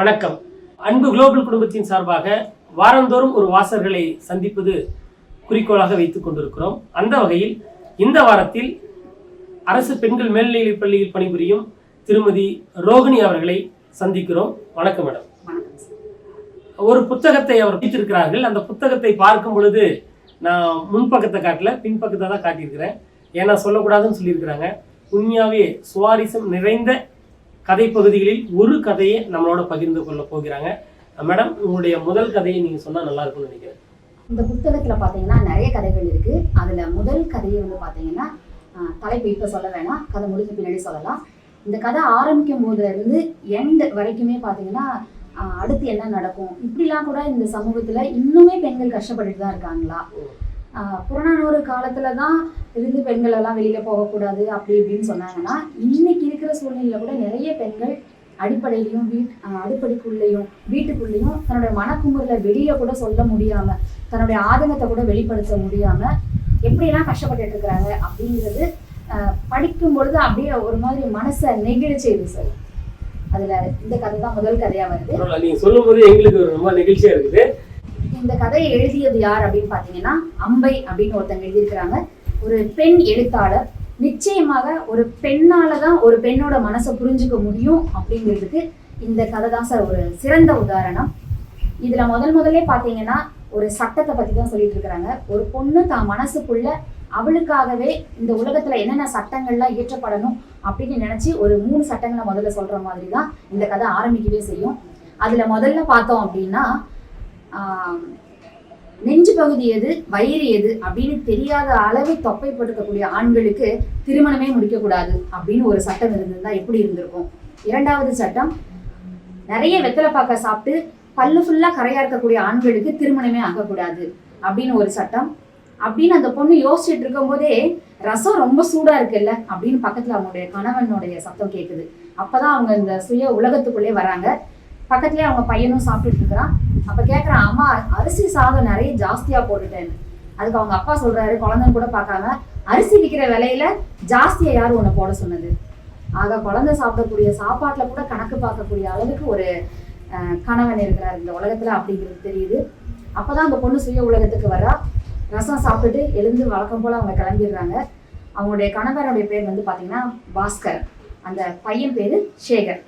வணக்கம். அன்பு குளோபல் குடும்பத்தின் சார்பாக வாரந்தோறும் ஒரு வாசகர்களை சந்திப்பது குறிக்கோளாக வைத்துக் கொண்டிருக்கிறோம். அந்த வகையில் இந்த வாரத்தில் அரசு பெண்கள் மேல்நிலைப் பள்ளியில் பணிபுரியும் திருமதி ரோகிணி அவர்களை சந்திக்கிறோம். வணக்கம் மேடம். ஒரு புத்தகத்தை அவர் வைத்திருக்கிறார்கள். அந்த புத்தகத்தை பார்க்கும் பொழுது நான் முன்பக்கத்தை காட்டல பின்பக்கத்தை தான் காட்டியிருக்கிறேன். ஏன்னா சொல்லக்கூடாதுன்னு சொல்லியிருக்கிறாங்க. உண்மையாகவே சுவாரஸ்யம் நிறைந்த கதை பகுதிகளில் ஒரு கதையை நம்மளோட பகிர்ந்து கொள்ள போகிறாங்க. மேடம் உங்களுடைய முதல் கதையை நீங்க சொன்னா நல்லா இருக்கும்னு நினைக்கிறேன். இந்த புத்தகத்துல பாத்தீங்கன்னா நிறைய கதைகள் இருக்கு. அதுல முதல் கதையை வந்து பாத்தீங்கன்னா ஆஹ், தலைப்பு இப்ப சொல்ல வேணாம். கதை முடிஞ்ச பின்னாடி சொல்லலாம். இந்த கதை ஆரம்பிக்கும் போதுல இருந்து எண்ட் வரைக்குமே பாத்தீங்கன்னா ஆஹ், அடுத்து என்ன நடக்கும்? இப்படிலாம் கூட இந்த சமூகத்துல இன்னுமே பெண்கள் கஷ்டப்பட்டுட்டு தான் இருக்காங்களா? புறநானூறு காலத்துல தான் இருந்து பெண்கள் எல்லாம் வெளியில போகக்கூடாது அப்படி இப்படின்னு சொன்னாங்கன்னா இன்னைக்கு இருக்கிற சூழ்நிலையில கூட நிறைய பெண்கள் அடிப்படையிலையும் வீட் ஆஹ், அடுப்படிக்குள்ளேயும் வீட்டுக்குள்ளேயும் தன்னுடைய மனக்குமுறல வெளியில கூட சொல்ல முடியாம தன்னுடைய ஆதங்கத்தை கூட வெளிப்படுத்த முடியாம எப்படிலாம் கஷ்டப்பட்டுட்டு இருக்கிறாங்க அப்படிங்கிறது ஆஹ், படிக்கும் பொழுது அப்படியே ஒரு மாதிரி மனசை நெகிழ செய்யுது சார் அதுல இந்த கதை தான் முதல் கதையா வருது. நீங்க சொல்லும் போது எங்களுக்கு ரொம்ப நெகிழ்ச்சியா இருக்குது. இந்த கதையை எழுதியது யார் அப்படின்னு பார்த்தீங்கன்னா அம்பை அப்படின்னு ஒருத்தங்க எழுதியிருக்கிறாங்க. ஒரு பெண் எழுத்தாளர். நிச்சயமாக ஒரு பெண்ணால தான் ஒரு பெண்ணோட மனசை புரிஞ்சுக்க முடியும் அப்படிங்கிறதுக்கு இந்த கதை தான் சார் ஒரு சிறந்த உதாரணம். இதுல முதல் முதல்ல பார்த்தீங்கன்னா ஒரு சட்டத்தை பத்தி தான் சொல்லிட்டு இருக்கிறாங்க. ஒரு பொண்ணு தான் மனசுக்குள்ள அவளுக்காகவே இந்த உலகத்துல என்னென்ன சட்டங்கள்லாம் இயற்றப்படணும் அப்படின்னு நினைச்சு ஒரு மூணு சட்டங்களை முதல்ல சொல்ற மாதிரி தான் இந்த கதை ஆரம்பிக்கவே செய்யும். அதுல முதல்ல பார்த்தோம் அப்படின்னா நெஞ்சு பகுதி எது வயிறு எது அப்படின்னு தெரியாத அளவு தொப்பை போட்டுக்கக்கூடிய ஆண்களுக்கு திருமணமே முடிக்கக்கூடாது அப்படின்னு ஒரு சட்டம் இருந்திருந்தா எப்படி இருந்திருக்கும்? இரண்டாவது சட்டம் நிறைய வெத்தலை பாக்க சாப்பிட்டு பல்லு ஃபுல்லா கரையா இருக்கக்கூடிய ஆண்களுக்கு திருமணமே ஆகக்கூடாது அப்படின்னு ஒரு சட்டம். அப்படின்னு அந்த பொண்ணு யோசிச்சுட்டு இருக்கும்போதே ரசம் ரொம்ப சூடா இருக்குல்ல அப்படின்னு பக்கத்துல அவங்களுடைய கணவனுடைய சத்தம் கேட்குது அப்பதான் அவங்க இந்த சுய உலகத்துக்குள்ளே வராங்க. பக்கத்துலயே அவங்க பையனும் சாப்பிட்டுட்டு இருக்கிறான். அப்ப கேக்குறான் அம்மா அரிசி சாதம் நிறைய ஜாஸ்தியா போட்டுட்டேன்னு. அதுக்கு அவங்க அப்பா சொல்றாரு குழந்தைன்னு கூட பார்க்காம அரிசி விற்கிற விலையில ஜாஸ்தியா யார் உன்னை போட சொன்னது? ஆக குழந்தை சாப்பிடக்கூடிய சாப்பாட்டுல கூட கணக்கு பார்க்கக்கூடிய அளவுக்கு ஒரு கணவன் இருக்கிறார் இந்த உலகத்துல அப்படிங்கிறது தெரியுது. அப்பதான் அந்த பொண்ணு சுய உலகத்துக்கு வரா ரசம் சாப்பிட்டுட்டு எழுந்து வழக்கம் போல அவங்க கிளம்பிடுறாங்க. அவங்களுடைய கணவனுடைய பேர் வந்து பாத்தீங்கன்னா பாஸ்கர். அந்த பையன் பேரு சேகர்.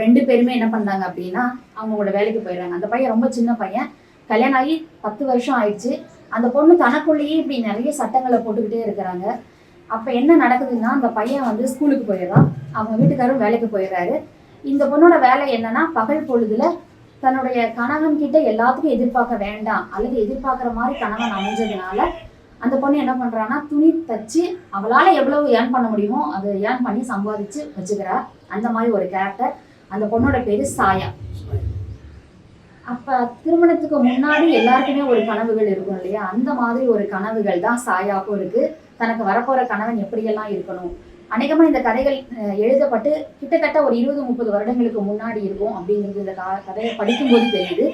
ரெண்டு பேருமே என்ன பண்ணாங்க அப்படின்னா அவங்களோட வேலைக்கு போயிடுறாங்க. அந்த பையன் ரொம்ப சின்ன பையன். கல்யாணம் ஆகி பத்து வருஷம் ஆயிடுச்சு. அந்த பொண்ணு தனக்குள்ளேயே இப்படி நிறைய சட்டங்களை போட்டுக்கிட்டே இருக்கிறாங்க. அப்போ என்ன நடக்குதுன்னா அந்த பையன் வந்து ஸ்கூலுக்கு போயிடுறான். அவங்க வீட்டுக்காரரும் வேலைக்கு போயிடுறாரு. இந்த பொண்ணோட வேலை என்னன்னா பகல் பொழுதுல தன்னுடைய கணவன் கிட்ட எல்லாத்துக்கும் எதிர்பார்க்க வேண்டாம் அல்லது எதிர்பார்க்குற மாதிரி கணவன் அமைஞ்சதுனால அந்த பொண்ணு என்ன பண்ணுறான்னா துணி தச்சு அவளால் எவ்வளவு ஏர்ன் பண்ண முடியுமோ அதை ஏர்ன் பண்ணி சம்பாதிச்சு வச்சுக்கிறா. அந்த மாதிரி ஒரு கேரக்டர் அந்த பொண்ணோட பேரு சாயா. அப்ப திருமணத்துக்கு முன்னாடி எல்லாருக்குமே ஒரு கனவுகள் இருக்கும் இல்லையா? அந்த மாதிரி ஒரு கனவுகள் தான் சாயாக்கும் இருக்கு. தனக்கு வரப்போற கணவன் எப்படியெல்லாம் இருக்கணும்? அநேகமா இந்த கதைகள் எழுதப்பட்டு கிட்டத்தட்ட ஒரு இருபது முப்பது வருடங்களுக்கு முன்னாடி இருக்கும் அப்படிங்கிறது இந்த கா- கதையை படிக்கும்போது தெரியுது.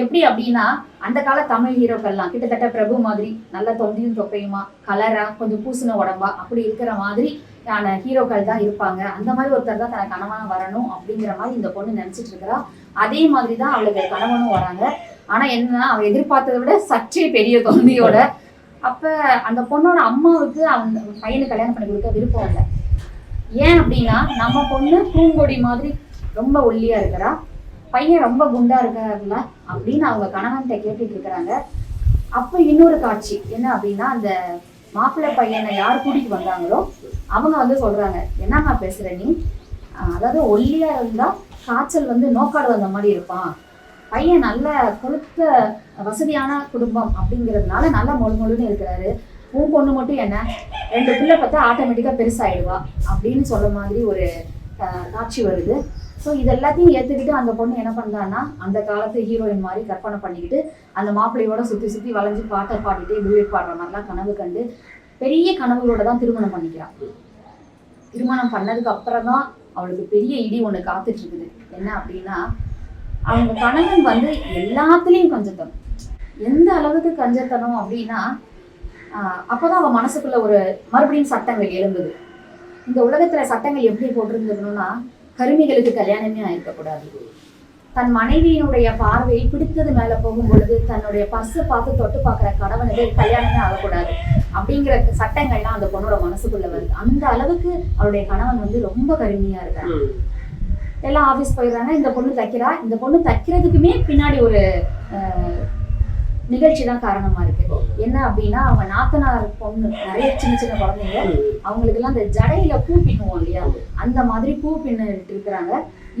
எப்படி அப்படின்னா அந்த கால தமிழ் ஹீரோக்கள்லாம் கிட்டத்தட்ட பிரபு மாதிரி நல்ல தொந்தியும் தொப்பையுமா கலரா கொஞ்சம் பூசின உடம்பா அப்படி இருக்கிற மாதிரி ஆன ஹீரோக்கள் தான் இருப்பாங்க. அந்த மாதிரி ஒருத்தர் தான் தனக்கு கணவனா வரணும் அப்படிங்கிற மாதிரி இந்த பொண்ணு நினைச்சிட்டு இருக்கிறா. அதே மாதிரி தான் அவளுக்கு கணவனும் வராங்க. ஆனா என்னன்னா அவள் எதிர்பார்த்ததை விட சற்றே பெரிய தொந்தியோட. அப்ப அந்த பொண்ணோட அம்மாவுக்கு அந்த பையனுக்கு கல்யாணம் பண்ணி கொடுக்க விருப்பம் இல்லை. ஏன் அப்படின்னா நம்ம பொண்ணு பூங்கொடி மாதிரி ரொம்ப ஒல்லியா இருக்கிறா. பையன் ரொம்ப குண்டா இருக்காருல அப்படின்னு அவங்க கணவன்கிட்ட கேட்டுட்டு இருக்கிறாங்க. அப்ப இன்னொரு காட்சி. என்ன அப்படின்னா அந்த மாப்பிள்ளை பையனை யார் கூட்டிட்டு வந்தாங்களோ அவங்க வந்து சொல்றாங்க என்னங்க பேசுற நீ? அதாவது ஒல்லியா இருந்தா காய்ச்சல் வந்து நோக்காடு வந்த மாதிரி இருப்பான். பையன் நல்ல கொடுத்த வசதியான குடும்பம் அப்படிங்கிறதுனால நல்ல மொழு மொழுன்னு இருக்கிறாரு. உன் பொண்ணு மட்டும் என்ன? ரெண்டு பிள்ளை பார்த்தா ஆட்டோமேட்டிக்கா பெருசாயிடுவா. அப்படின்னு சொல்ல மாதிரி ஒரு காட்சி வருது. ஸோ இது எல்லாத்தையும் ஏற்றுக்கிட்டு அந்த பொண்ணு என்ன பண்ணான்னா அந்த காலத்து ஹீரோயின் மாதிரி கற்பனை பண்ணிக்கிட்டு அந்த மாப்பிள்ளையோட சுற்றி சுற்றி வளைஞ்சு பாட்டை பாடிட்டு டூயட் பாடுற மாதிரிலாம் கனவு கண்டு பெரிய கனவுகளோட தான் திருமணம் பண்ணிக்கிறான் திருமணம் பண்ணதுக்கு அப்புறம் தான் அவளுக்கு பெரிய இடி ஒன்று காத்துட்டு இருக்குது என்ன அப்படின்னா அவங்க கணவன் வந்து எல்லாத்துலேயும் கஞ்சத்தனம். எந்த அளவுக்கு கஞ்சத்தனம் அப்படின்னா அப்போதான் அவன் மனசுக்குள்ள ஒரு மறுபடியும் சட்டங்கள் எழுந்தது. இந்த உலகத்துல சட்டங்கள் எப்படி போட்டிருந்திருக்கணும்னா கருமிகளுக்கு கல்யாணமே ஆயிருக்க கூடாது தன் மனைவியினுடைய பார்வை பிடித்தது மேல போகும் பொழுது தன்னுடைய பர்ஸை பார்த்து தொட்டு பார்க்குற கணவனுக்கு கல்யாணமே ஆகக்கூடாது அப்படிங்கிற சட்டங்கள்லாம் அந்த பொண்ணோட மனசுக்குள்ள வருது. அந்த அளவுக்கு அவருடைய கணவன் வந்து ரொம்ப கருமையா இருக்காங்க ம். எல்லாம் ஆபீஸ் போயிடுறாங்க இந்த பொண்ணு தைக்கிறா இந்த பொண்ணு தைக்கிறதுக்குமே பின்னாடி ஒரு நிகழ்ச்சி தான் காரணமா இருக்கு. என்ன அப்படின்னா அவங்க நாத்தனார் பொண்ணு நிறைய சின்ன சின்ன குழந்தைங்க அவங்களுக்கு எல்லாம் அந்த ஜடையில பூ பின்னுவோம் இல்லையா? அந்த மாதிரி பூ பின்னிட்டு இருக்கிறாங்க.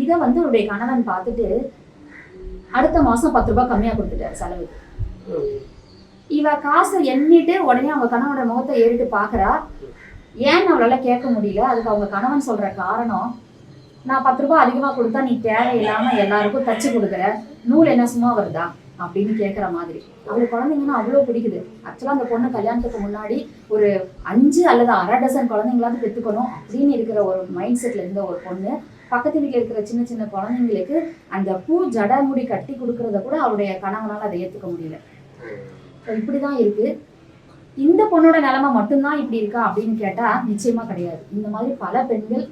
இதை வந்து அவருடைய கணவன் பார்த்துட்டு அடுத்த மாசம் பத்து ரூபாய் கம்மியா கொடுத்துட்டாரு செலவுக்கு இவ காசை எண்ணிட்டு உடனே அவங்க கணவனோட முகத்தை ஏறிட்டு பாக்குறா ஏன்னு அவளால கேட்க முடியல. அதுக்கு அவங்க கணவன் சொல்ற காரணம் நான் பத்து ரூபாய் அதிகமா கொடுத்தா நீ தேவையில்லாம எல்லாருக்கும் தச்சு கொடுக்குற. நூல் என்ன சும்மா வருதா? அப்படின்னு கேட்குற மாதிரி. அவங்க குழந்தைங்கன்னா அவ்வளோ பிடிக்குது. ஆக்சுவலாக அந்த பொண்ணு கல்யாணத்துக்கு முன்னாடி ஒரு அஞ்சு அல்லது அரை டசன் குழந்தைங்களாவது பெற்றுக்கணும் அப்படின்னு இருக்கிற ஒரு மைண்ட் செட்டில் இருந்த ஒரு பொண்ணு பக்கத்து வீட்டில் இருக்கிற சின்ன சின்ன குழந்தைங்களுக்கு அந்த பூ ஜட முடி கட்டி கொடுக்கறத கூட அவருடைய கணவனால் அதை ஏற்றுக்க முடியல. ஸோ இப்படி தான் இருக்கு. இந்த பொண்ணோட நிலைமை மட்டும்தான் இப்படி இருக்கா அப்படின்னு கேட்டால் நிச்சயமாக கிடையாது. இந்த மாதிரி பல பெண்கள்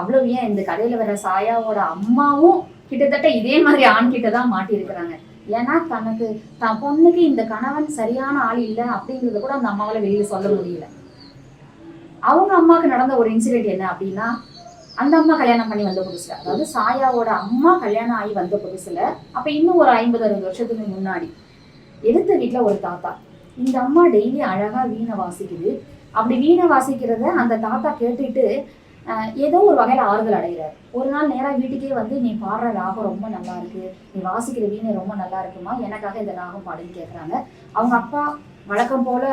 அவ்வளோ ஏன் இந்த கதையில் வர சாயாவோட அம்மாவும் கிட்டத்தட்ட இதே மாதிரி ஆண்கிட்ட தான் மாட்டியிருக்கிறாங்க. ஏன்னா தனக்கு தன் பொண்ணுக்கு இந்த கணவன் சரியான ஆள் இல்லை அப்படிங்கறத கூட அந்த அம்மாவால வெளியில சொல்ல முடியல. அவங்க அம்மாவுக்கு நடந்த ஒரு இன்சிடென்ட் என்ன அப்படின்னா அந்த அம்மா கல்யாணம் பண்ணி வந்த புதுசுல அதாவது சாயாவோட அம்மா கல்யாணம் ஆகி வந்த புதுசுல அப்ப இன்னும் ஒரு ஐம்பது அறுபது வருஷத்துக்கு முன்னாடி எடுத்த வீட்டுல ஒரு தாத்தா. இந்த அம்மா டெய்லி அழகா வீணை வாசிக்குது. அப்படி வீணை வாசிக்கிறத அந்த தாத்தா கேட்டுட்டு ஏதோ ஒரு வகையில் ஆறுதல் அடைகிறார். ஒரு நாள் நேராக வீட்டுக்கே வந்து நீ பாடுற ராகம் ரொம்ப நல்லா இருக்கு. நீ வாசிக்கிற வீணை ரொம்ப நல்லா இருக்குமா? எனக்காக இந்த ராகம் பாடுன்னு கேட்குறாங்க அவங்க அப்பா வழக்கம் போல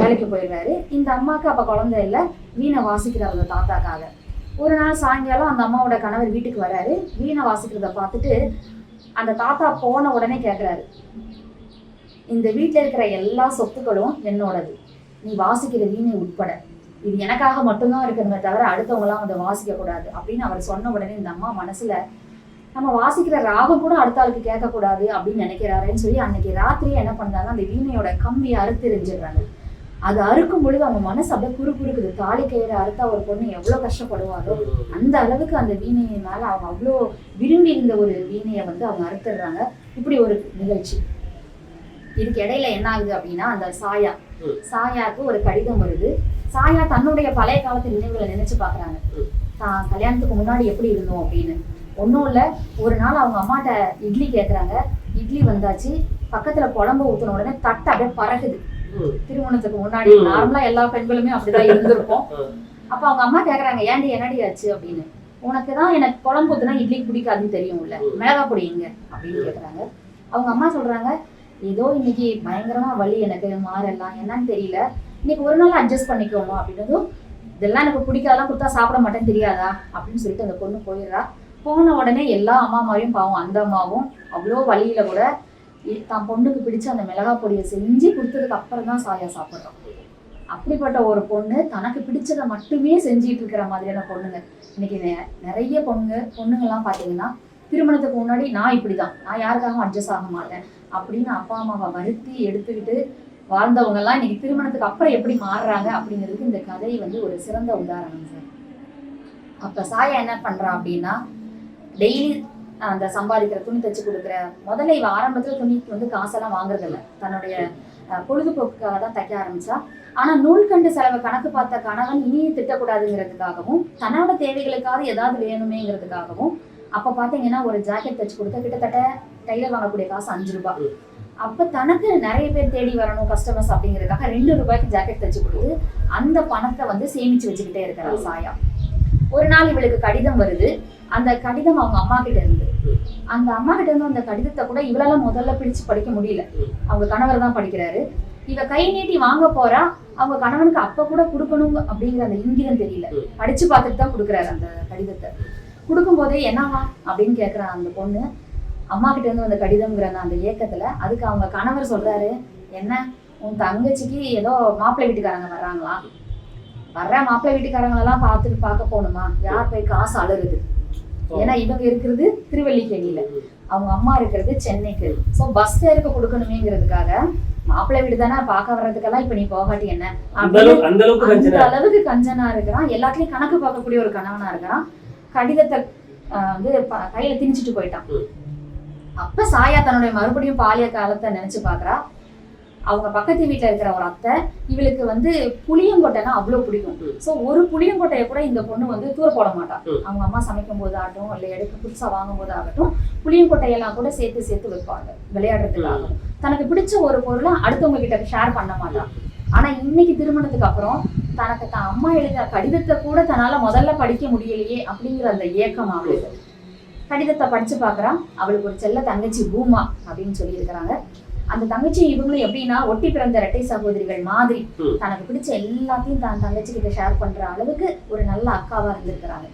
வேலைக்கு போயிடுறாரு. இந்த அம்மாவுக்கு அப்போ குழந்தை இல்லை. வீணை வாசிக்கிறார் அந்த தாத்தாக்காக. ஒரு நாள் சாயங்காலம் அந்த அம்மாவோட கணவர் வீட்டுக்கு வராரு. வீணை வாசிக்கிறத பார்த்துட்டு அந்த தாத்தா போன உடனே கேட்குறாரு இந்த வீட்டில் இருக்கிற எல்லா சொத்துக்களும் என்னோடது. நீ வாசிக்கிற வீணை உட்பட. இது எனக்காக மட்டும்தான் இருக்கணுமே தவிர அடுத்தவங்களாம் அதை வாசிக்க கூடாது. அப்படின்னு அவர் சொன்ன உடனே இந்த அம்மா மனசுல நம்ம வாசிக்கிற ராகம் கூட அடுத்த ஆளுக்கு கேட்கக்கூடாது அப்படின்னு நினைக்கிறாருன்னு சொல்லி அன்னைக்கு ராத்திரியே என்ன பண்றாங்க அந்த வீணையோட கம்பியை அறுத்து எரிஞ்சிடுறாங்க. அது அறுக்கும் பொழுது அவங்க மனசு அப்படியே குறு குறுக்குது. தாலி கயிறு அறுத்தா ஒரு பொண்ணு எவ்வளவு கஷ்டப்படுவாரோ அந்த அளவுக்கு அந்த வீணையை மேல அவங்க அவ்வளோ விரும்பி இருந்த ஒரு வீணையை வந்து அவங்க அறுத்துடுறாங்க. இப்படி ஒரு நிகழ்ச்சி. இதுக்கு இடையில என்ன ஆகுது அப்படின்னா அந்த சாயா சாயாக்கு ஒரு கடிதம் வருது. சாயா தன்னுடைய பழைய காலத்து நினைவுகளை நினைச்சு பாக்குறாங்க. தான் கல்யாணத்துக்கு முன்னாடி எப்படி இருந்தோம்? அப்படின்னு. ஒன்றும் இல்லை. ஒரு நாள் அவங்க அம்மாட்ட இட்லி கேட்குறாங்க இட்லி வந்தாச்சு. பக்கத்துல குழம்பு ஊற்றின உடனே தட்டை அப்படியே பறகுது. திருமணத்துக்கு முன்னாடி. நார்மலா எல்லா பெண்களுமே அப்படிதான் இருந்திருப்போம். அப்ப அவங்க அம்மா கேக்குறாங்க ஏன்டி என்னடி ஆச்சு? அப்படின்னு. உனக்கு தான் எனக்கு குழம்பு ஊத்துனா இட்லிக்கு பிடிக்காதுன்னு தெரியும்ல. மிளகா பொடி எங்க? அப்படின்னு கேக்குறாங்க. அவங்க அம்மா சொல்றாங்க ஏதோ இன்னைக்கு பயங்கரமா வலி எனக்கு மாறலாம் என்னன்னு தெரியல. இன்னைக்கு ஒரு நாள் அட்ஜஸ்ட் பண்ணிக்கோமா அப்படின்னதும் இதெல்லாம் எனக்கு பிடிக்காதான் கொடுத்தா சாப்பிட மாட்டேன்னு தெரியாதா? அப்படின்னு சொல்லிட்டு அந்த பொண்ணு போயிடுறா. போன உடனே எல்லா அம்மா அம்மாவையும் பாவம் அந்த அம்மாவும் அவ்வளோ வழியில கூட தான் பொண்ணுக்கு பிடிச்ச அந்த மிளகா பொடியை செஞ்சு கொடுத்ததுக்கு அப்புறம் தான் சாயா சாப்பிட்றோம் அப்படிப்பட்ட ஒரு பொண்ணு தனக்கு பிடிச்சதை மட்டுமே செஞ்சுட்டு இருக்கிற மாதிரியான பொண்ணுங்க. இன்னைக்கு நெ- நிறைய பொண்ணுங்க பொண்ணுங்கெல்லாம் பார்த்தீங்கன்னா திருமணத்துக்கு முன்னாடி நான் இப்படி தான் நான் யாருக்காகவும் அட்ஜஸ்ட் ஆக மாட்டேன். அப்படின்னு அப்பா அம்மாவை வருத்தி எடுத்துக்கிட்டு வாழ்ந்தவங்க எல்லாம் இன்னைக்கு திருமணத்துக்கு அப்புறம் எப்படி மாறுறாங்க அப்படிங்கிறதுக்கு இந்த கதை வந்து ஒரு சிறந்த உதாரணம் சார். அப்ப சாயா என்ன பண்றான் அப்படின்னா டெய்லி அந்த சம்பாதிக்கிற துணி தச்சு கொடுக்குற முதல்ல இவ ஆரம்பத்துல துணிக்கு வந்து காசெல்லாம் வாங்குறதில்ல. தன்னுடைய அஹ், பொழுதுபோக்குக்காக தான் தைக்க ஆரம்பிச்சா. ஆனா நூல்கண்டு செலவை கணக்கு பார்த்த கணவன் இனியும் திட்டக்கூடாதுங்கிறதுக்காகவும் தன்னோட தேவைகளுக்காக ஏதாவது வேணுமேங்கிறதுக்காகவும் அப்ப பாத்தீங்கன்னா ஒரு ஜாக்கெட் தச்சு கொடுத்தா கிட்டத்தட்ட டைலர் வாங்கக்கூடிய காசு அஞ்சு ரூபாய். அப்ப தனக்கு நிறைய பேர் தேடி வரணும் கஸ்டமர்ஸ் அப்படிங்கிறதுக்காக ரெண்டு ரூபாய்க்கு ஜாக்கெட் தச்சு கொடுத்து அந்த பணத்தை வந்து சேமிச்சு வச்சுக்கிட்டே இருக்கிறா சாயா. ஒரு நாள் இவளுக்கு கடிதம் வருது. அந்த கடிதம் அவங்க அம்மா கிட்ட இருந்து. அந்த அம்மா கிட்ட இருந்து அந்த கடிதத்தை கூட இவளால முதல்ல பிடிச்சு படிக்க முடியல. அவங்க கணவர் தான் படிக்கிறாரு. இவ கை நீட்டி வாங்க போறா. அவங்க கணவனுக்கு அப்ப கூட கொடுக்கணும் அப்படிங்கிற அந்த இங்கிதம் தெரியல. படிச்சு பார்த்துட்டு தான் கொடுக்குறாரு அந்த கடிதத்தை. கொடுக்கும்போதே என்னவா அப்படின்னு கேக்குறான் அந்த பொண்ணு. அம்மா கிட்ட இருந்து வந்த கடிதம்ங்கிற அந்த ஏக்கத்துல அதுக்கு அவங்க கணவர் சொல்றாரு என்ன உன் தங்கச்சிக்கு ஏதோ மாப்பிள்ளை வீட்டுக்காரங்க வர்றாங்களா? வர்ற மாப்பிள்ளை வீட்டுக்காரங்களெல்லாம் பார்த்துட்டு பார்க்க போகணுமா? யார் போய் காசு அழுகுது ஏன்னா இவங்க இருக்கிறது திருவல்லிக்கேணியில. அவங்க அம்மா இருக்கிறது சென்னைக்கு. ஸோ பஸ் ஃபேருக்கு கொடுக்கணுமேங்கிறதுக்காக மாப்பிள்ளை வீடு தானே பார்க்க வர்றதுக்கெல்லாம் இப்ப நீ போகாட்டி என்ன? அந்த அளவுக்கு கஞ்சனா இருக்கிறான். எல்லாத்துலயும் கணக்கு பார்க்கக்கூடிய ஒரு கணவனா இருக்கிறான். கடிதத்தை வந்து கையில திணிச்சிட்டு போயிட்டான். அப்ப சாயா தன்னுடைய மறுபடியும் பாலிய காலத்தை நினைச்சு பாக்குறா. அவங்க பக்கத்து வீட்டுல இருக்கிற ஒரு அத்தை இவளுக்கு வந்து புளியங்கொட்டைனா அவ்வளவு பிடிக்கும். சோ ஒரு புளியங்கொட்டையை கூட இந்த பொண்ணு வந்து தூர போட மாட்டா. ம். அவங்க அம்மா சமைக்கும் போது ஆகட்டும் இல்ல எடுக்க புதுசா வாங்கும் போது ஆகட்டும் புளியங்கொட்டையெல்லாம் கூட சேர்த்து சேர்த்து வைப்பாங்க விளையாடுறதுக்காக. தனக்கு பிடிச்ச ஒரு பொருளை அடுத்தவங்க கிட்ட ஷேர் பண்ண மாட்டா. ஆனா இன்னைக்கு திருமணத்துக்கு அப்புறம் தனக்கு தான் அம்மா எழுதின கடிதத்தை கூட தன்னால முதல்ல படிக்க முடியலையே அப்படிங்கிற அந்த ஏக்கம் அவளுக்கு. கடிதத்தை படிச்சு பார்க்கறா அவளுக்கு ஒரு செல்ல தங்கச்சி பூமா அப்படின்னு சொல்லி இருக்கிறாங்க அந்த தங்கச்சி இவங்களும் எப்படின்னா ஒட்டி பிறந்த இரட்டை சகோதரிகள் மாதிரி. தனக்கு பிடிச்ச எல்லாத்தையும் தான் தங்கச்சி கிட்ட ஷேர் பண்ற அளவுக்கு ஒரு நல்ல அக்காவா இருந்திருக்கிறாங்க.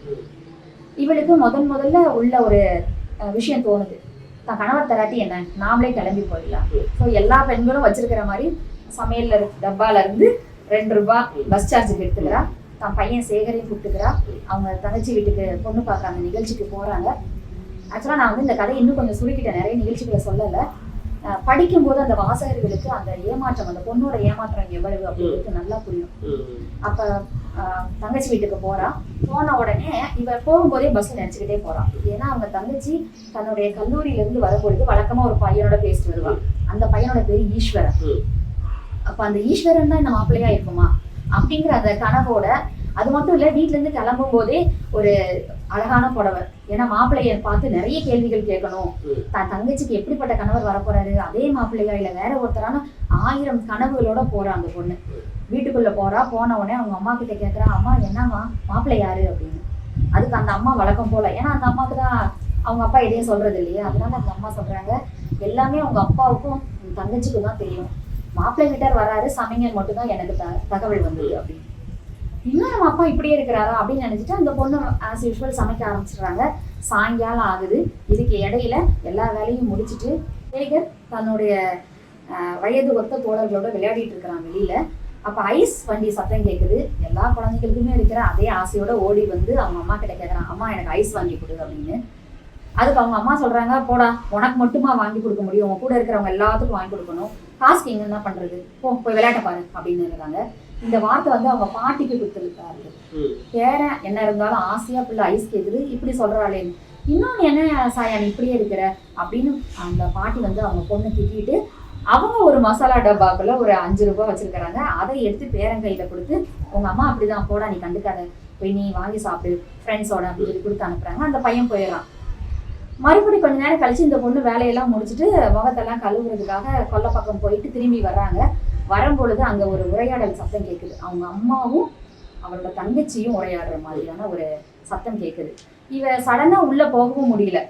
இவளுக்கு முதன் முதல்ல உள்ள ஒரு விஷயம் தோணுது. தான் கணவர் தராட்டி என்ன? நாமளே கிளம்பி போயிடலாம். ஸோ எல்லா பெண்களும் வச்சிருக்கிற மாதிரி சமையல்ல இருக்கு டப்பால இருந்து ரெண்டு ரூபாய் பஸ் சார்ஜுக்கு எடுத்துக்கிறா. தான் பையன் சேகரையும் கூப்பிட்டுக்கிறா. அவங்க தங்கச்சி வீட்டுக்கு பொண்ணு பார்க்க அந்த நிகழ்ச்சிக்கு போறாங்க. ஆக்சுவலாக நான் வந்து இந்த கதையை இன்னும் கொஞ்சம் சுருக்கிட்டேன். நிறைய நிகழ்ச்சிகளை சொல்லலை. படிக்கும்போது அந்த வாசகர்களுக்கு அந்த ஏமாற்றம் அந்த பொண்ணோட ஏமாற்றம் எவ்வளவு அப்படிங்கிறது நல்லா புரியும். அப்ப தங்கச்சி வீட்டுக்கு போறா. போன உடனே இவ போகும்போதே பஸ்ல நினைச்சுக்கிட்டே போறான் ஏன்னா அவங்க தங்கச்சி தன்னுடைய கல்லூரியில இருந்து வரும்பொழுது வழக்கமா ஒரு பையனோட பேசிட்டு வருவா. அந்த பையனோட பேரு ஈஸ்வரன். அப்ப அந்த ஈஸ்வரன் தான் இந்த மாப்பிள்ளையா இருக்குமா? அப்படிங்கிற அந்த கனவோட அது மட்டும் இல்ல வீட்ல இருந்து கிளம்பும் போதே ஒரு அழகான புடவை. ஏன்னா மாப்பிள்ளைய பார்த்து நிறைய கேள்விகள் கேட்கணும். தன் தங்கச்சிக்கு எப்படிப்பட்ட கணவர் வரப்போறாரு? அதே மாப்பிள்ளையா இல்ல வேற ஒருத்தரான ஆயிரம் கனவுகளோட போறா அந்த பொண்ணு. வீட்டுக்குள்ள போறா போன உடனே அவங்க அம்மா கிட்ட கேக்குறா அம்மா என்னம்மா? மாப்பிள்ளை யாரு? அப்படின்னு. அதுக்கு அந்த அம்மா வழக்கம் போல. ஏன்னா அந்த அம்மாக்கு தான் அவங்க அப்பா எதையும் சொல்றது இல்லையா அதனால அந்த அம்மா சொல்றாங்க எல்லாமே அவங்க அப்பாவுக்கும் தங்கச்சிக்கும் தான் தெரியும். மாப்பிள்ளை வீட்டார் வராரு சமைங்கன்னு மட்டும்தான் எனக்கு த- தகவல் வந்தது அப்படின்னு. இன்னும் நம்ம அப்பா இப்படியே இருக்கிறாரா அப்படின்னு நினைச்சிட்டு அந்த பொண்ணு ஆஸ் யூஷுவல் சமைக்க ஆரம்பிச்சிடுறாங்க. சாயங்காலம் ஆகுது. இதுக்கு இடையில எல்லா வேலையும் முடிச்சிட்டு சேகர் தன்னுடைய வயது ஒத்த தோழர்களோட விளையாடிட்டு இருக்கிறான் வெளியில. அப்ப ஐஸ் வண்டி சத்தம் கேட்குது எல்லா குழந்தைகளுக்குமே இருக்கிற அதே ஆசையோட ஓடி வந்து அவங்க அம்மா கிட்ட கேட்குறான் அம்மா எனக்கு ஐஸ் வாங்கி கொடு அப்படின்னு. அதுக்கு அவங்க அம்மா சொல்றாங்க போடா உனக்கு மட்டுமா வாங்கி கொடுக்க முடியும். உங்க கூட இருக்கிறவங்க எல்லாத்துக்கும் வாங்கி கொடுக்கணும். காசுக்கு எங்க என்ன பண்றது? போ போய் விளையாட்ட பாரு அப்படின்னு இருக்காங்க. இந்த வார்த்தை வந்து அவங்க பாட்டிக்கு கொடுத்துருக்காரு. பேரன் என்ன இருந்தாலும் ஆசையா பிள்ளை ஐஸ் கேக்குது இப்படி சொல்றாளேன்னு இன்னொன்னு என்ன சாயா நீ இப்படியே இருக்கிற? அப்படின்னு அந்த பாட்டி வந்து அவங்க பொண்ணு திட்டிட்டு அவங்க ஒரு மசாலா டப்பாக்குள்ள ஒரு அஞ்சு ரூபாய் வச்சிருக்கிறாங்க. அதை எடுத்து பேரன் கையில கொடுத்து உங்க அம்மா அப்படிதான் போடா நீ கண்டுக்காத. போய் நீ வாங்கி சாப்பிடு ஃப்ரெண்ட்ஸோட அப்படின்னு சொல்லி கொடுத்து அனுப்புறாங்க. அந்த பையன் போயிடறான். மறுபடி கொஞ்ச நேரம் கழிச்சு இந்த பொண்ணு வேலையெல்லாம் முடிச்சுட்டு முகத்தெல்லாம் கழுவுறதுக்காக கொல்லை பக்கம் போயிட்டு திரும்பி வர்றாங்க. வரும்பொழுது அங்க ஒரு உரையாடல் சத்தம் கேட்குது அவங்க அம்மாவும் அவரோட தங்கச்சியும் உரையாடுற மாதிரியான ஒரு சத்தம் கேட்குது இவ சடனா உள்ள போகவும் முடியல.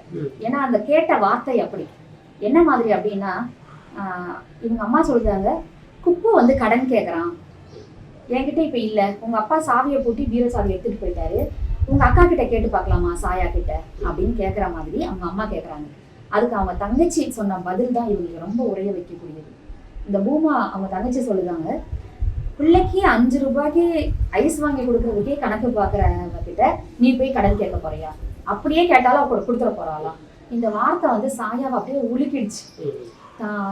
ஏன்னா அந்த கேட்ட வார்த்தை அப்படி. என்ன மாதிரி அப்படின்னா இவங்க அம்மா சொல்றாங்க குப்பு வந்து கடன் கேட்குறான் என்கிட்ட இப்போ இல்லை. உங்கள் அப்பா சாவியை பூட்டி வீர சாவி எடுத்துட்டு போயிட்டாரு. உங்க அக்கா கிட்ட கேட்டு பார்க்கலாமா? சாயா கிட்ட? அப்படின்னு கேட்குற மாதிரி அவங்க அம்மா கேட்குறாங்க அதுக்கு அவங்க தங்கச்சி சொன்ன பதில் தான் இவங்களுக்கு ரொம்ப உரைய வைக்கக்கூடியது. இந்த பூமா அவங்க தங்கச்சி சொல்லுதாங்க பிள்ளைக்கு அஞ்சு ரூபாய்க்கு ஐஸ் வாங்கி கொடுக்கறதுக்கே கணக்கு பார்க்குறவங்க கிட்ட நீ போய் கடன் கேட்க போறியா? அப்படியே கேட்டாலும் அவ கொடுத்துட போறாளாம் இந்த வார்த்தை வந்து சாயாவை அப்படியே உலுக்கிடுச்சு. தான்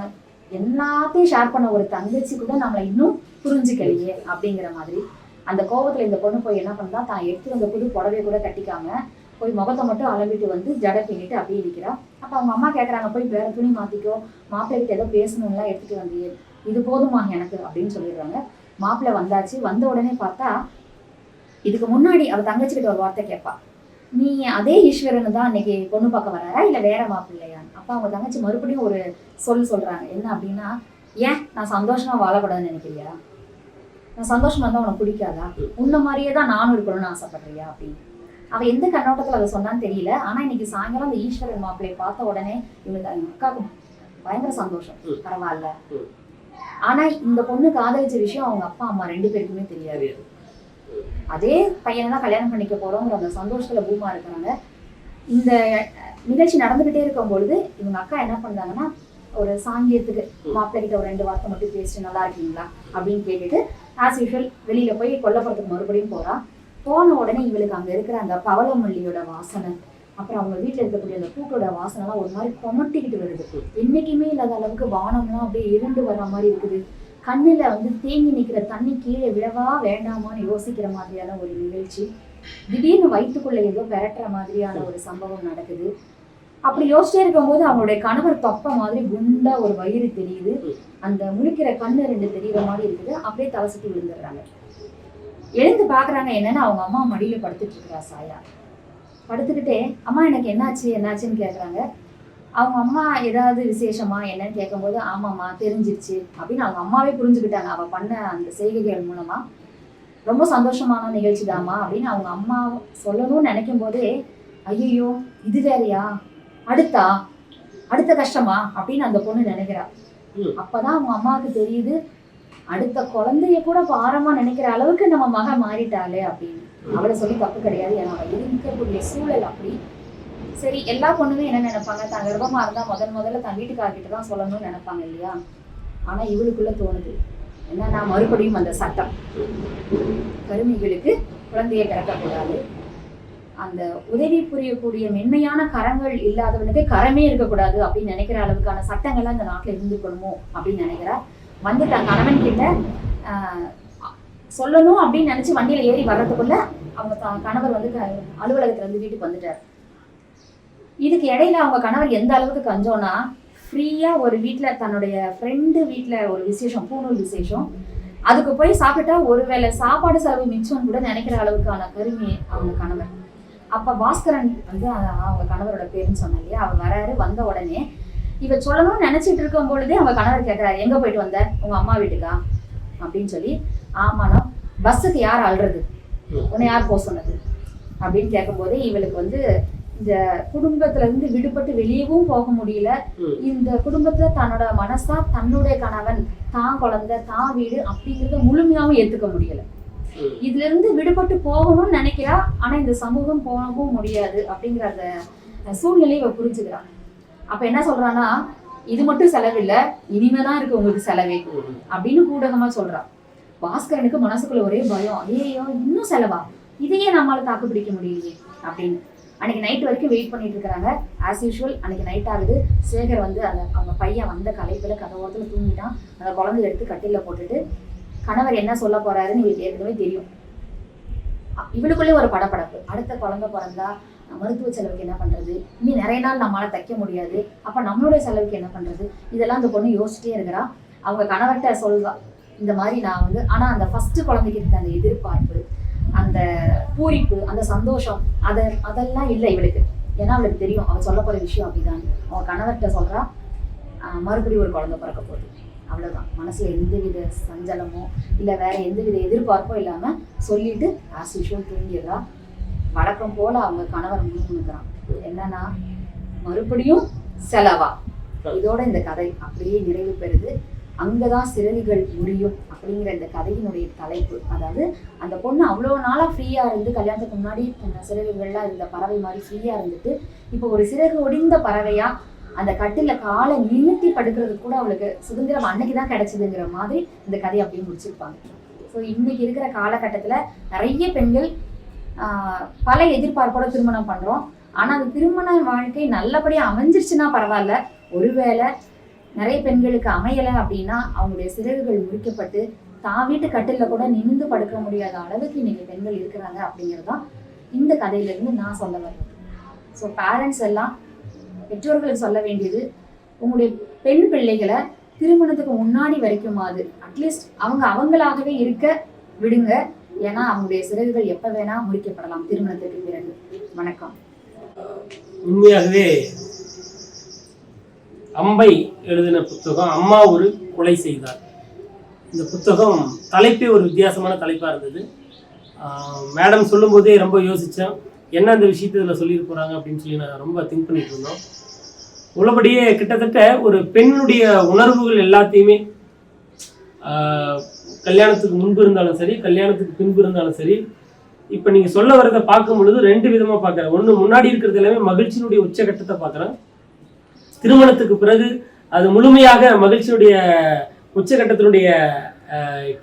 எல்லாத்தையும் ஷேர் பண்ண ஒரு தங்கச்சி கூட நம்மளை இன்னும் புரிஞ்சுக்கலையே அப்படிங்கிற மாதிரி அந்த கோபத்தில் இந்த பொண்ணு போய் என்ன பண்ணா தான் எடுத்து வந்த புது புடவைய கூட கட்டிக்காம போய் முகத்தை மட்டும் அளவிட்டு வந்து ஜடை பின்னிட்டு அப்படியே இருக்கிறா அப்ப அவங்க அம்மா கேட்குறாங்க போய் வேற துணி மாத்திக்கோ. மாப்பிள்ளைகிட்ட ஏதோ பேசணும்லாம் எடுத்துட்டு வந்தியே. இது போதுமா எனக்கு? அப்படின்னு சொல்லிடுறாங்க. மாப்பிள்ளை வந்தாச்சு. வந்த உடனே பார்த்தா இதுக்கு முன்னாடி அவ தங்கச்சி கிட்ட ஒரு வார்த்தை கேட்பா நீ அதே ஈஸ்வரன் தான் அன்னைக்கு பொண்ணு பார்க்க வராரா? இல்ல வேற மாப்பிள்ளையான்னு? அப்ப அவங்க தங்கச்சி மறுபடியும் ஒரு சொல் சொல்றாங்க. என்ன அப்படின்னா ஏன்? நான் சந்தோஷமா வாழக்கூடாதுன்னு நினைக்கிறியா? நான் சந்தோஷமா இருந்தா உனக்கு பிடிக்காதா? உன்ன மாதிரியே தான் நானும் இருக்கணும்னு ஆசைப்படுறியா அப்படின்னு. அவ எந்த கண்ணோட்டத்துல அதை சொன்னான்னு தெரியல. ஆனா இன்னைக்கு சாயங்காலம் அந்த ஈஸ்வரன் மாப்பிள்ளையை பார்த்த உடனே இவங்க எங்க அக்காவுக்கு பயங்கர சந்தோஷம். பரவாயில்ல. ஆனா இந்த பொண்ணு காதலிச்ச விஷயம் அவங்க அப்பா அம்மா ரெண்டு பேருக்குமே தெரியாது. அதே பையனை தான் கல்யாணம் பண்ணிக்க போறோங்கிற அந்த சந்தோஷத்துல பூமா இருக்கிறாங்க. இந்த நிகழ்ச்சி நடந்துகிட்டே இருக்கும் பொழுது இவங்க அக்கா என்ன பண்றாங்கன்னா ஒரு சாங்கியத்துக்கு மாப்பிள்ளை கிட்ட ஒரு ரெண்டு வார்த்தை மட்டும் பேசிட்டு நல்லா இருக்கீங்களா? அப்படின்னு கேட்டுட்டு ஆஸ் யூஷுவல் வெளியில போய் கொல்லப்புறத்துக்கு மறுபடியும் போறா. போன உடனே இவளுக்கு அங்க இருக்கிற அந்த பவளமல்லியோட வாசனை அப்புறம் அவங்க வீட்டில் இருக்கக்கூடிய அந்த பூக்களோட வாசனைலாம் ஒரு மாதிரி கொமட்டிக்கிட்டு வருது. என்றைக்குமே இல்லாத அளவுக்கு வானம்லாம் அப்படியே இருண்டு வர்ற மாதிரி இருக்குது. கண்ணில் வந்து தேங்கி நிற்கிற தண்ணி கீழே விழவா வேண்டாமான்னு யோசிக்கிற மாதிரியான ஒரு நிகழ்ச்சி. திடீர்னு வயிற்றுக்குள்ளே ஏதோ பெரட்டுற மாதிரியான ஒரு சம்பவம் நடக்குது. அப்படி யோசிச்சே இருக்கும்போது அவங்களுடைய கணவர் தொப்ப மாதிரி குண்டா ஒரு வயிறு தெரியுது. அந்த முழிக்கிற கண்ணு ரெண்டு தெரியுற மாதிரி இருக்குது. அப்படியே தலை விழுந்துடுறாங்க. எழுந்து பார்க்குறாங்க என்னன்னா அவங்க அம்மா மடியில் படுத்துட்டு இருக்கிறா சாயா. படுத்துக்கிட்டே அம்மா எனக்கு என்னாச்சு? என்னாச்சுன்னு கேட்குறாங்க அவங்க அம்மா ஏதாவது விசேஷமா என்னன்னு கேட்கும்போது ஆமாம்மா தெரிஞ்சிருச்சு. அப்படின்னு அவங்க அம்மாவே புரிஞ்சுக்கிட்டாங்க. அவள் பண்ண அந்த செய்கைகள் மூலமா. ரொம்ப சந்தோஷமான நிகழ்ச்சி தாம்மா அப்படின்னு அவங்க அம்மா சொல்லணும்னு நினைக்கும் போதே ஐயோ இது வேறையா? அடுத்தா? அடுத்த கஷ்டமா? அப்படின்னு அந்த பொண்ணு நினைக்கிறான் அப்பதான் அவங்க அம்மாவுக்கு தெரியுது. அடுத்த குழந்தைய கூட பாரமா நினைக்கிற அளவுக்கு நம்ம மக மாறிட்டாளே அப்படின்னு. அவளை சொல்லி தப்பு கிடையாது. ஏன்னா அவ இருக்கக்கூடிய சூழல் அப்படி. சரி எல்லா பொண்ணுமே என்ன நினைப்பாங்க? தான் கர்ப்பமா இருந்தா முதல் முதல்ல தன் வீட்டுக்காரர்கிட்ட தான் சொல்லணும்னு நினைப்பாங்க இல்லையா? ஆனா இவளுக்குள்ள தோணுது. என்னன்னா மறுபடியும் அந்த சட்டம். கருமிகளுக்கு குழந்தையை பிறக்கக்கூடாது. அந்த உதவி புரியக்கூடிய மென்மையான கரங்கள் இல்லாதவனுக்கு கரமே இருக்கக்கூடாது அப்படின்னு நினைக்கிற அளவுக்கான சட்டங்கள்லாம் இந்த நாட்டில் இருந்துக்கணுமோ அப்படின்னு நினைக்கிறார். வந்து தன் கணவன் கிட்ட சொல்லணும் அப்படின்னு நினச்சி வண்டியில் ஏறி வர்றதுக்குள்ள அவங்க தான் கணவர் வந்து க- வீட்டுக்கு வந்துட்டார். இதுக்கு இடையில அவங்க கணவர் எந்த அளவுக்கு கஞ்சோன்னா ஃப்ரீயாக ஒரு வீட்டில் தன்னுடைய ஃப்ரெண்டு வீட்டில் ஒரு விசேஷம் பூணூல் விசேஷம் அதுக்கு போய் சாப்பிட்டா ஒருவேளை சாப்பாடு செலவு மிச்சம் கூட நினைக்கிற அளவுக்கான கருமி அவங்க கணவர் அப்ப பாஸ்கரன் வந்து அவங்க கணவரோட பேருன்னு சொன்னா இல்லையா? அவர் வராரு வந்த உடனே இவ சொல்லணும்னு நினைச்சிட்டு இருக்கும் பொழுதே அவங்க கணவர் கேட்கறாரு எங்க போயிட்டு வந்த? உங்க அம்மா வீட்டுக்கா? அப்படின்னு சொல்லி ஆமாண்ணா பஸ்ஸுக்கு யார் அழுறது? உன்னை யார் போக சொன்னது? அப்படின்னு கேட்கும்போது இவளுக்கு வந்து இந்த குடும்பத்துல இருந்து விடுபட்டு வெளியவும் போக முடியல. இந்த குடும்பத்துல தன்னோட மனசா தன்னுடைய கணவன் தான் குழந்தை தான் வீடு அப்படிங்கறத முழுமையாவும் ஏத்துக்க முடியல. இதுல இருந்து விடுபட்டு போகணும்னு நினைக்கிறா ஆனா இந்த சமூகம் போகவும் முடியாது அப்படிங்கிற அந்த சூழ்நிலையை இவ புரிஞ்சுக்கிறான் அப்ப என்ன சொல்றான்னா இது மட்டும் செலவில்ல இனிமேதான் இருக்கு உங்களுக்கு செலவே அப்படின்னு கூடகமா சொல்றா. பாஸ்கரனுக்கு மனசுக்குள்ள ஒரே பயம் ஏயோ இன்னும் செலவா? இதையே நம்மளால தாக்கு பிடிக்க முடியலையே அப்படின்னு. அன்னைக்கு நைட் வரைக்கும் வெயிட் பண்ணிட்டு இருக்காங்க ஆஸ் யூஷுவல் அன்னைக்கு நைட் ஆகுது. சேகர் வந்து அந்த அவங்க பையன் வந்த கலைப்புல கதவோரத்தில் தூங்கிட்டான். அந்த குழந்தைய எடுத்து கட்டில போட்டுட்டு கணவர் என்ன சொல்ல போறாருன்னு இவளுக்கு ஏற்கனவே தெரியும். இவளுக்குள்ளே ஒரு படப்படப்பு. அடுத்த குழந்தை பிறந்தா மருத்துவ செலவுக்கு என்ன பண்றது? இனி நிறைய நாள் நம்மளால தைக்க முடியாது. அப்ப நம்மளுடைய செலவுக்கு என்ன பண்றது? இதெல்லாம் அந்த பொண்ணு யோசிச்சிட்டே இருக்கிறா. அவங்க கணவர்கிட்ட சொல்வா இந்த மாதிரி நான் வந்து ஆனா அந்த ஃபர்ஸ்ட் குழந்தைக்கு இருக்க அந்த எதிர்பார்ப்பு அந்த பூரிப்பு அந்த சந்தோஷம் அதை அதெல்லாம் இல்லை இவளுக்கு. ஏன்னா அவளுக்கு தெரியும். அவள் சொல்ல போற விஷயம் அப்படிதான். அவன் கணவர்கிட்ட சொல்றா மறுபடியும் ஒரு குழந்தை பிறக்க போகுது. அவ்வளோதான் மனசில் எந்தவித சஞ்சலமோ இல்லை வேற எந்தவித எதிர்பார்ப்போ இல்லாமல் சொல்லிட்டு ஆஸ் யூஷுவல் தூங்கிடுறா. வழக்கம் போல் அவங்க கணவர் முன்னுக்கிறான் என்னன்னா மறுபடியும் செலவா? இதோட இந்த கதை அப்படியே நிறைவு பெறுது. அங்கதான் சிறகுகள் முடியும் அப்படிங்கிற இந்த கதையினுடைய தலைப்பு. அதாவது அந்த பொண்ணு அவ்வளோ நாளாக ஃப்ரீயாக இருந்து கல்யாணத்துக்கு முன்னாடி சிறகுகள்லாம் இருந்த பறவை மாதிரி ஃப்ரீயாக இருந்துட்டு இப்போ ஒரு சிறகு ஒடிந்த பறவையாக அந்த கட்டில காலை நிமித்தி படுக்கிறதுக்கு கூட அவளுக்கு சுதந்திரம் அன்னைக்கு தான் கிடைச்சதுங்கிற மாதிரி இந்த கதையை அப்படியே முடிச்சிருப்பாங்க. ஸோ இன்னைக்கு இருக்கிற காலகட்டத்துல நிறைய பெண்கள் பல எதிர்பார்ப்போட திருமணம் பண்றோம். ஆனா அந்த திருமண வாழ்க்கை நல்லபடியா அமைஞ்சிருச்சுன்னா பரவாயில்ல. ஒருவேளை நிறைய பெண்களுக்கு அமையலை அப்படின்னா அவங்களுடைய சிறகுகள் முறிக்கப்பட்டு தான் வீட்டு கட்டில கூட நிமிந்து படுக்க முடியாத அளவுக்கு இன்னைக்கு பெண்கள் இருக்கிறாங்க அப்படிங்கிறது தான் இந்த கதையிலேருந்து நான் சொல்ல வரேன். ஸோ பேரண்ட்ஸ் எல்லாம் பெற்றோர்கள் சொல்ல வேண்டியது உங்களுடைய பெண் பிள்ளைகளை திருமணத்துக்கு முன்னாடி வரைக்குமாது அட்லீஸ்ட் அவங்க அவங்களாகவே இருக்க விடுங்க. ஏன்னா அவங்களுடைய சிறகுகள் எப்ப வேணா முடிக்கப்படலாம் திருமணத்துக்கு பிறகு. வணக்கம். உண்மையாகவே அம்பை எழுதின புத்தகம் அம்மா ஒரு கொலை செய்தார். இந்த புத்தகம் தலைப்பே ஒரு வித்தியாசமான தலைப்பாக இருந்தது. ஆஹ் மேடம் சொல்லும்போதே ரொம்ப யோசித்தேன் என்ன அந்த விஷயத்தை இதில் சொல்லிட்டு போகிறாங்க அப்படின்னு சொல்லி நான் ரொம்ப திங்க் பண்ணிட்டு இருந்தோம். உள்ளபடியே கிட்டத்தட்ட ஒரு பெண்ணுடைய உணர்வுகள் எல்லாத்தையுமே கல்யாணத்துக்கு முன்பு இருந்தாலும் சரி கல்யாணத்துக்கு பின்பு இருந்தாலும் சரி இப்போ நீங்கள் சொல்ல வரதை பார்க்கும் பொழுது ரெண்டு விதமாக பார்க்குறேன். ஒன்று முன்னாடி இருக்கிறது எல்லாமே மகிழ்ச்சியினுடைய உச்சகட்டத்தை பார்க்குறேன். திருமணத்துக்கு பிறகு அது முழுமையாக மகிழ்ச்சியுடைய உச்சகட்டத்தினுடைய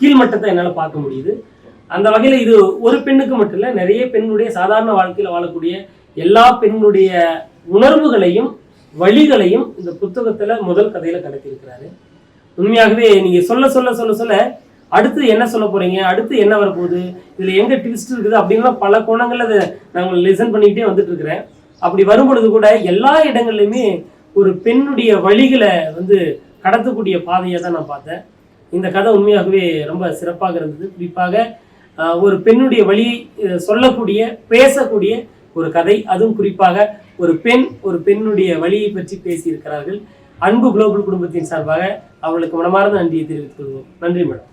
கீழ்மட்டத்தை என்னால் பார்க்க முடியுது. அந்த வகையில் இது ஒரு பெண்ணுக்கு மட்டும் இல்லை நிறைய பெண்ணுடைய சாதாரண வாழ்க்கையில் வாழக்கூடிய எல்லா பெண்ணுடைய உணர்வுகளையும் வழிகளையும் இந்த புத்தகத்தில் முதல் கதையில் கடத்தியிருக்கிறாரு உண்மையாகவே நீங்கள் சொல்ல சொல்ல சொல்ல சொல்ல அடுத்து என்ன சொல்ல போறீங்க? அடுத்து என்ன வரப்போகுது? இதில் எங்கே ட்விஸ்ட் இருக்குது அப்படின்லாம் பல கோணங்களில் அதை நாங்கள் லிசன் பண்ணிக்கிட்டே வந்துட்டு இருக்கிறேன் அப்படி வரும் பொழுது கூட எல்லா இடங்கள்லையுமே ஒரு பெண்ணுடைய வழிகளை வந்து கடத்தக்கூடிய பாதையை தான் நான் பார்த்தேன். இந்த கதை உண்மையாகவே ரொம்ப சிறப்பாக இருந்தது. குறிப்பாக ஒரு பெண்ணுடைய வழியை சொல்லக்கூடிய பேசக்கூடிய ஒரு கதை. அதுவும் குறிப்பாக ஒரு பெண் ஒரு பெண்ணுடைய வழியை பற்றி பேசியிருக்கிறார்கள். அன்பு குளோபல் குடும்பத்தின் சார்பாக அவர்களுக்கு மனமார்ந்த நன்றியை தெரிவித்துக் கொள்வோம். நன்றி மேடம்.